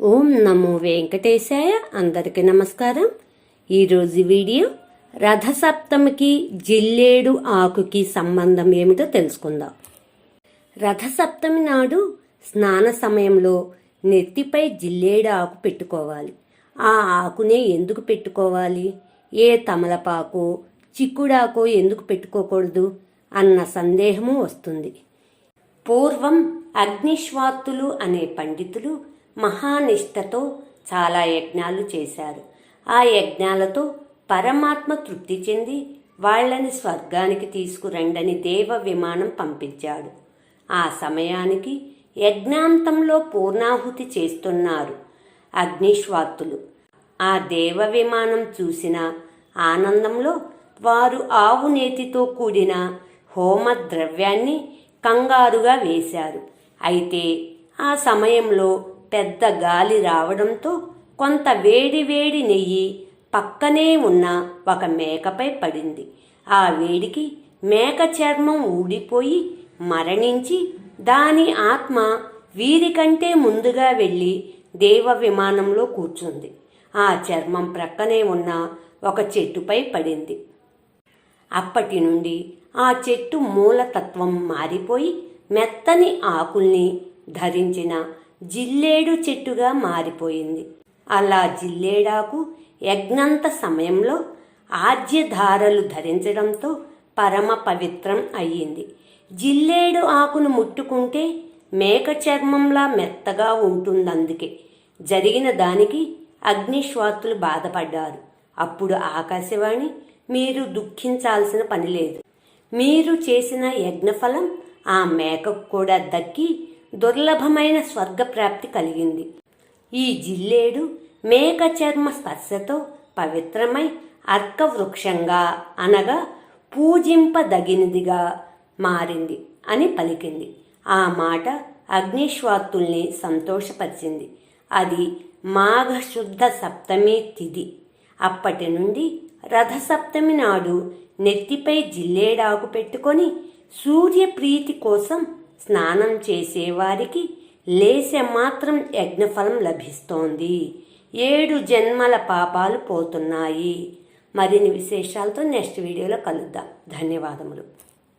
ఓం నమో వెంకటేశాయ. అందరికీ నమస్కారం. ఈరోజు వీడియో రథసప్తమికి జిల్లేడు ఆకుకి సంబంధం ఏమిటో తెలుసుకుందాం. రథసప్తమి నాడు స్నాన సమయంలో నెత్తిపై జిల్లేడు ఆకు పెట్టుకోవాలి. ఆ ఆకునే ఎందుకు పెట్టుకోవాలి? ఏ తమలపాకు చిక్కుడాకో ఎందుకు పెట్టుకోకూడదు? అన్న సందేహము వస్తుంది. పూర్వం అగ్నిశ్వాత్తులు అనే పండితులు మహానిష్టతో చాలా యజ్ఞాలు చేశారు. ఆ యజ్ఞాలతో పరమాత్మ తృప్తి చెంది వాళ్ళని స్వర్గానికి తీసుకురండని దేవ విమానం పంపించాడు. ఆ సమయానికి యజ్ఞాంతంలో పూర్ణాహుతి చేస్తున్నారు అగ్నిశ్వాత్తులు ఆ దేవ విమానం చూసిన ఆనందంలో వారు ఆవు నేతితో కూడిన హోమ ద్రవ్యాన్ని కంగారుగా వేశారు. అయితే ఆ సమయంలో పెద్ద గాలి రావడంతో కొంత వేడి వేడి నెయ్యి పక్కనే ఉన్న ఒక మేకపై పడింది. ఆ వేడికి మేక చర్మం ఊడిపోయి మరణించి దాని ఆత్మ వీరికంటే ముందుగా వెళ్ళి దేవ విమానంలో కూర్చుంది. ఆ చర్మం ప్రక్కనే ఉన్న ఒక చెట్టుపై పడింది. అప్పటి నుండి ఆ చెట్టు మూలతత్వం మారిపోయి మెత్తని ఆకుల్ని ధరించిన జిల్లేడు చెట్టుగా మారిపోయింది. అలా జిల్లేడాకు యజ్ఞంత సమయంలో ఆజ్యధారలు ధరించడంతో పరమ పవిత్రం అయ్యింది. జిల్లేడు ఆకును ముట్టుకుంటే మేక చర్మంలా మెత్తగా ఉంటుందందుకే జరిగిన దానికి అగ్నిశ్వాతులు బాధపడ్డారు. అప్పుడు ఆకాశవాణి మీరు దుఃఖించాల్సిన పని లేదు. మీరు చేసిన యజ్ఞఫలం ఆ మేకకు కూడా దక్కి దుర్లభమైన స్వర్గప్రాప్తి కలిగింది. ఈ జిల్లేడు మేక చర్మ స్పర్శతో పవిత్రమై అర్కవృక్షంగా అనగా పూజింపదగినదిగా మారింది అని పలికింది. ఆ మాట అగ్నిశ్వాత్తుల్ని సంతోషపరిచింది. అది మాఘశుద్ధ సప్తమి తిథి అప్పటి నుండి రథసప్తమి నాడు నెత్తిపై జిల్లేడాకు పెట్టుకొని సూర్యప్రీతి కోసం స్నానం చేసేవారికి లేసె మాత్రం యజ్ఞఫలం లభిస్తోంది. ఏడు జన్మల పాపాలు పోతున్నాయి. మరిన్ని విశేషాలతో నెక్స్ట్ వీడియోలో కలుద్దాం. ధన్యవాదములు.